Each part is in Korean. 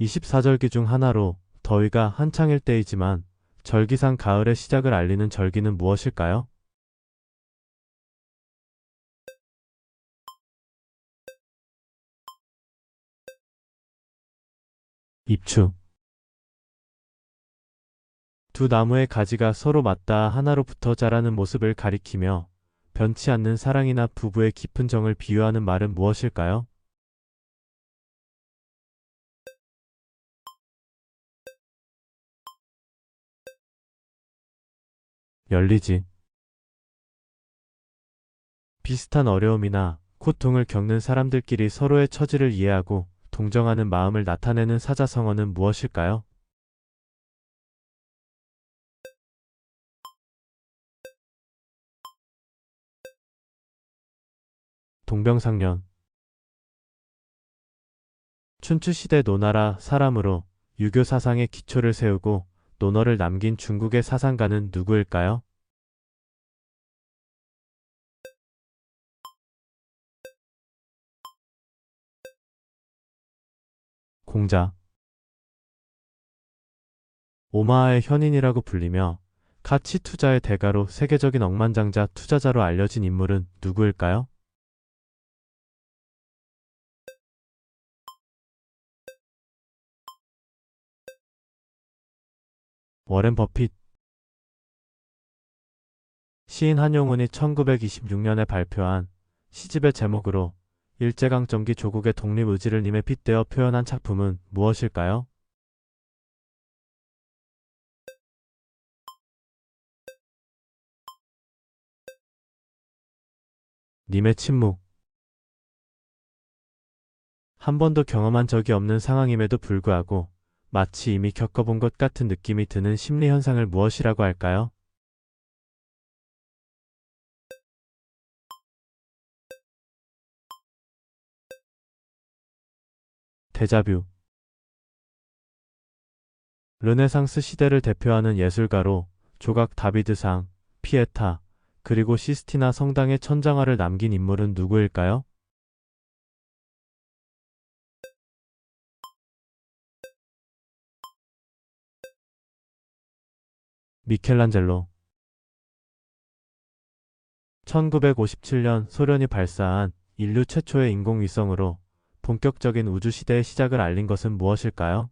24절기 중 하나로 더위가 한창일 때이지만 절기상 가을의 시작을 알리는 절기는 무엇일까요? 입추 두 나무의 가지가 서로 맞닿아 하나로 붙어 자라는 모습을 가리키며 변치 않는 사랑이나 부부의 깊은 정을 비유하는 말은 무엇일까요? 열리지. 비슷한 어려움이나 고통을 겪는 사람들끼리 서로의 처지를 이해하고 동정하는 마음을 나타내는 사자성어는 무엇일까요? 동병상련 춘추시대 노나라 사람으로 유교 사상의 기초를 세우고 논어를 남긴 중국의 사상가는 누구일까요? 공자 오마하의 현인이라고 불리며 가치 투자의 대가로 세계적인 억만장자 투자자로 알려진 인물은 누구일까요? 워렌 버핏 시인 한용운이 1926년에 발표한 시집의 제목으로 일제강점기 조국의 독립 의지를 님에 빗대어 표현한 작품은 무엇일까요? 님의 침묵 한 번도 경험한 적이 없는 상황임에도 불구하고 마치 이미 겪어본 것 같은 느낌이 드는 심리 현상을 무엇이라고 할까요? 데자뷰 르네상스 시대를 대표하는 예술가로 조각 다비드상, 피에타, 그리고 시스티나 성당의 천장화를 남긴 인물은 누구일까요? 미켈란젤로 1957년 소련이 발사한 인류 최초의 인공위성으로 본격적인 우주 시대의 시작을 알린 것은 무엇일까요?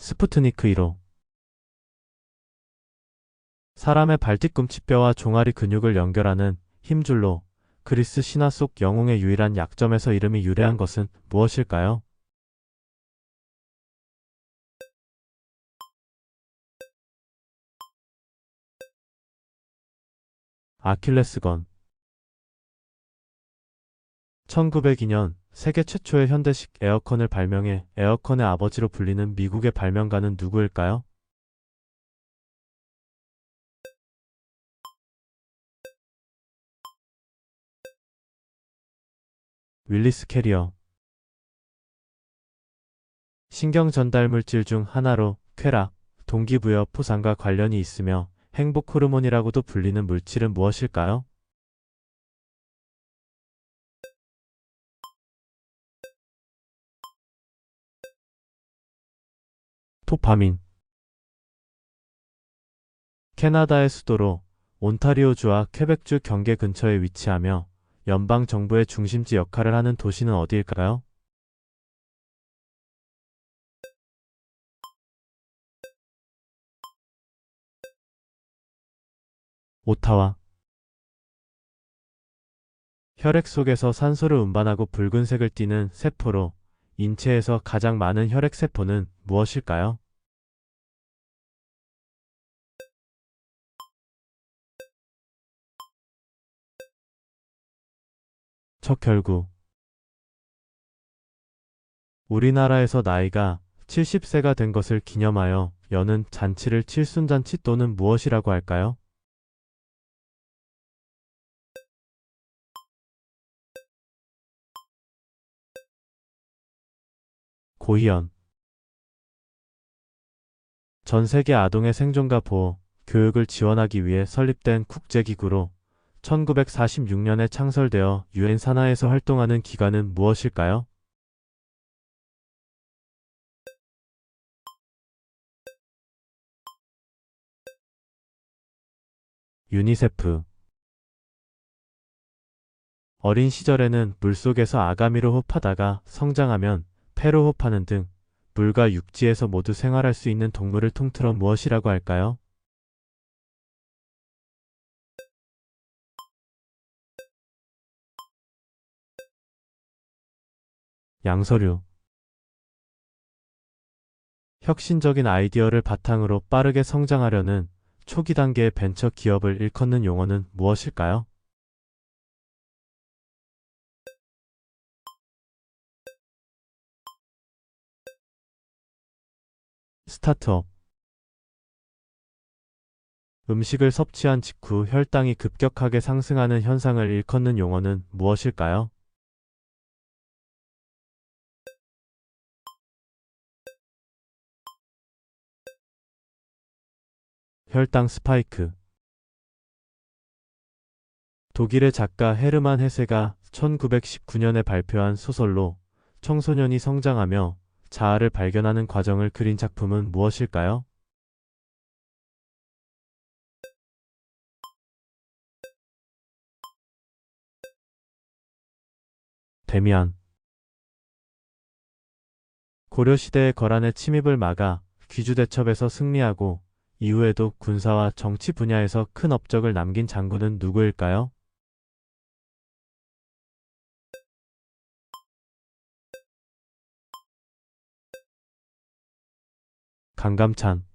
스푸트니크 1호 사람의 발뒤꿈치뼈와 종아리 근육을 연결하는 힘줄로 그리스 신화 속 영웅의 유일한 약점에서 이름이 유래한 것은 무엇일까요? 아킬레스건 1902년 세계 최초의 현대식 에어컨을 발명해 에어컨의 아버지로 불리는 미국의 발명가는 누구일까요? 윌리스 캐리어 신경 전달 물질 중 하나로 쾌락, 동기부여, 포상과 관련이 있으며 행복 호르몬이라고도 불리는 물질은 무엇일까요? 도파민 캐나다의 수도로 온타리오주와 퀘벡주 경계 근처에 위치하며 연방 정부의 중심지 역할을 하는 도시는 어디일까요? 오타와 혈액 속에서 산소를 운반하고 붉은색을 띠는 세포로 인체에서 가장 많은 혈액세포는 무엇일까요? 척혈구 우리나라에서 나이가 70세가 된 것을 기념하여 여는 잔치를 칠순잔치 또는 무엇이라고 할까요? 고희연 전 세계 아동의 생존과 보호, 교육을 지원하기 위해 설립된 국제기구로 1946년에 창설되어 유엔 산하에서 활동하는 기관은 무엇일까요? 유니세프 어린 시절에는 물속에서 아가미로 호흡하다가 성장하면 폐로 호흡하는 등 물과 육지에서 모두 생활할 수 있는 동물을 통틀어 무엇이라고 할까요? 양서류 혁신적인 아이디어를 바탕으로 빠르게 성장하려는 초기 단계의 벤처 기업을 일컫는 용어는 무엇일까요? 스타트업 음식을 섭취한 직후 혈당이 급격하게 상승하는 현상을 일컫는 용어는 무엇일까요? 혈당 스파이크 독일의 작가 헤르만 헤세가 1919년에 발표한 소설로 청소년이 성장하며 자아를 발견하는 과정을 그린 작품은 무엇일까요? 데미안 고려시대의 거란의 침입을 막아 귀주대첩에서 승리하고 이후에도 군사와 정치 분야에서 큰 업적을 남긴 장군은 누구일까요? 강감찬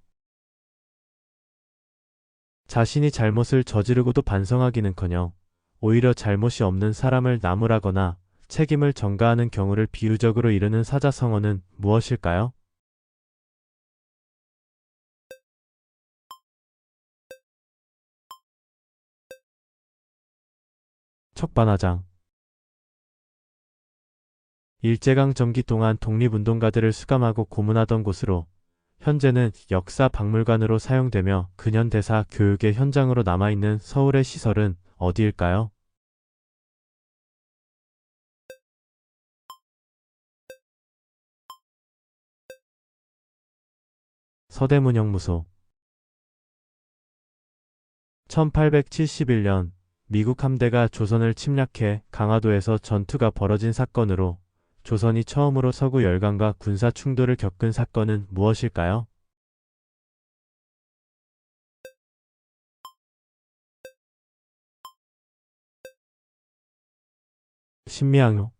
자신이 잘못을 저지르고도 반성하기는커녕 오히려 잘못이 없는 사람을 나무라거나 책임을 전가하는 경우를 비유적으로 이르는 사자성어는 무엇일까요? 척반화장 일제강 점기 동안 독립운동가들을 수감하고 고문하던 곳으로 현재는 역사 박물관으로 사용되며 근현대사 교육의 현장으로 남아있는 서울의 시설은 어디일까요? 서대문형무소 1871년 미국 함대가 조선을 침략해 강화도에서 전투가 벌어진 사건으로 조선이 처음으로 서구 열강과 군사 충돌을 겪은 사건은 무엇일까요? 신미항요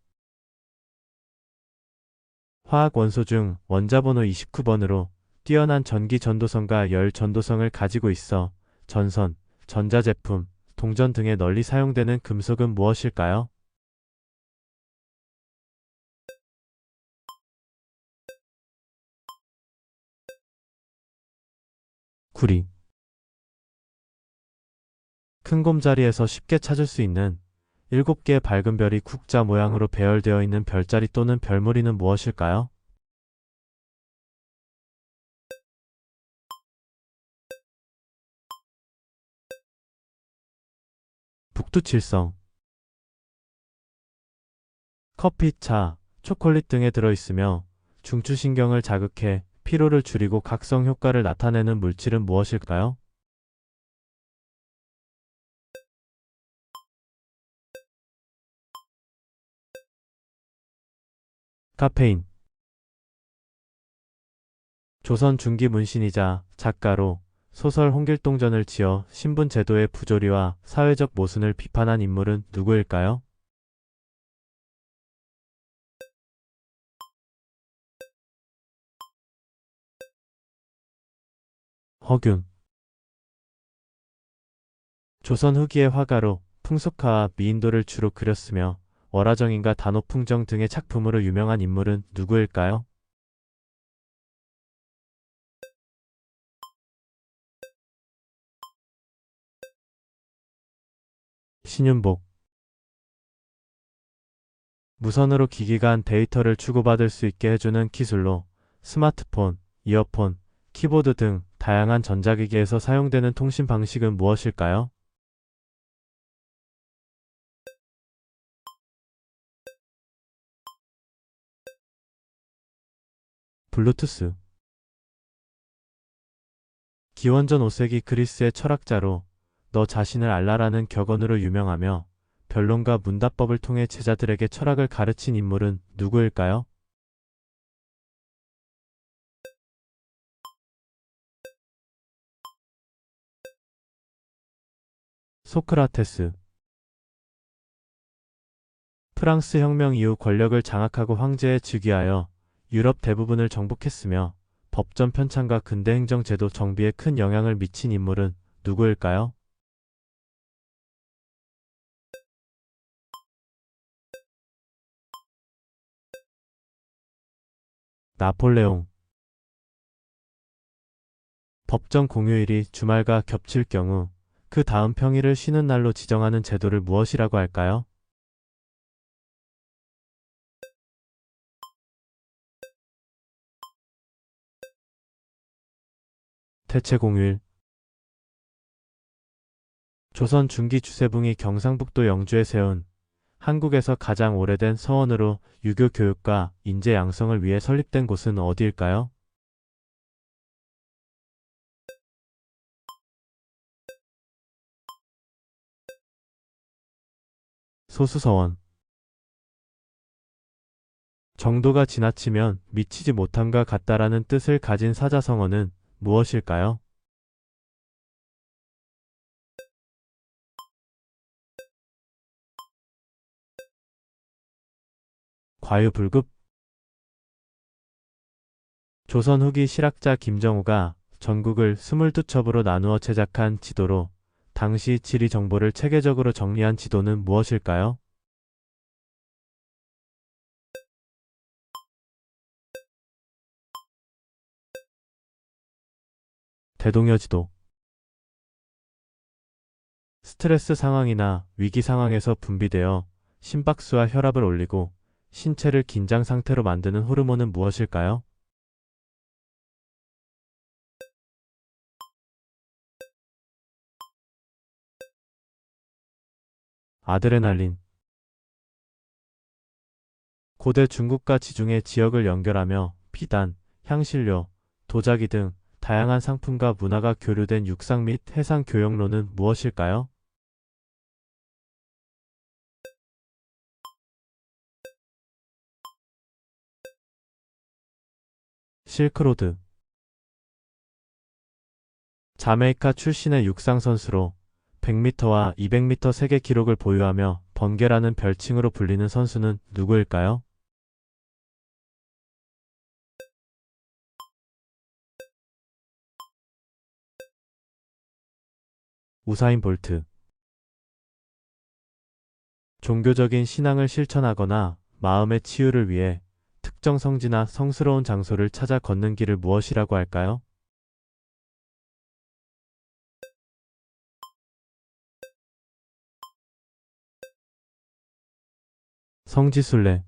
화학 원소 중 원자번호 29번으로 뛰어난 전기 전도성과 열 전도성을 가지고 있어 전선, 전자제품, 동전 등에 널리 사용되는 금속은 무엇일까요? 구리 큰 곰자리에서 쉽게 찾을 수 있는 7개의 밝은 별이 국자 모양으로 배열되어 있는 별자리 또는 별무리는 무엇일까요? 북두칠성 커피, 차, 초콜릿 등에 들어있으며 중추신경을 자극해 피로를 줄이고 각성 효과를 나타내는 물질은 무엇일까요? 카페인 조선 중기 문신이자 작가로 소설 홍길동전을 지어 신분 제도의 부조리와 사회적 모순을 비판한 인물은 누구일까요? 허균 조선 후기의 화가로 풍속화와 미인도를 주로 그렸으며 월화정인과 단오풍정 등의 작품으로 유명한 인물은 누구일까요? 신윤복 무선으로 기기 간 데이터를 주고받을 수 있게 해주는 기술로 스마트폰, 이어폰, 키보드 등 다양한 전자기기에서 사용되는 통신 방식은 무엇일까요? 블루투스 기원전 5세기 그리스의 철학자로 너 자신을 알라라는 격언으로 유명하며 변론과 문답법을 통해 제자들에게 철학을 가르친 인물은 누구일까요? 소크라테스 프랑스 혁명 이후 권력을 장악하고 황제에 즉위하여 유럽 대부분을 정복했으며 법전 편찬과 근대 행정 제도 정비에 큰 영향을 미친 인물은 누구일까요? 나폴레옹 법정 공휴일이 주말과 겹칠 경우 그 다음 평일을 쉬는 날로 지정하는 제도를 무엇이라고 할까요? 대체 공휴일 조선 중기 주세붕이 경상북도 영주에 세운 한국에서 가장 오래된 서원으로 유교 교육과 인재 양성을 위해 설립된 곳은 어디일까요? 소수서원 정도가 지나치면 미치지 못함과 같다라는 뜻을 가진 사자성어는 무엇일까요? 과유불급 조선 후기 실학자 김정우가 전국을 22첩으로 나누어 제작한 지도로 당시 지리 정보를 체계적으로 정리한 지도는 무엇일까요? 대동여 지도 스트레스 상황이나 위기 상황에서 분비되어 심박수와 혈압을 올리고 신체를 긴장 상태로 만드는 호르몬은 무엇일까요? 아드레날린 고대 중국과 지중해 지역을 연결하며 비단, 향신료, 도자기 등 다양한 상품과 문화가 교류된 육상 및 해상 교역로는 무엇일까요? 실크로드 자메이카 출신의 육상 선수로 100m와 200m 세계 기록을 보유하며 번개라는 별칭으로 불리는 선수는 누구일까요? 우사인 볼트 종교적인 신앙을 실천하거나 마음의 치유를 위해 특정 성지나 성스러운 장소를 찾아 걷는 길을 무엇이라고 할까요? 성지순례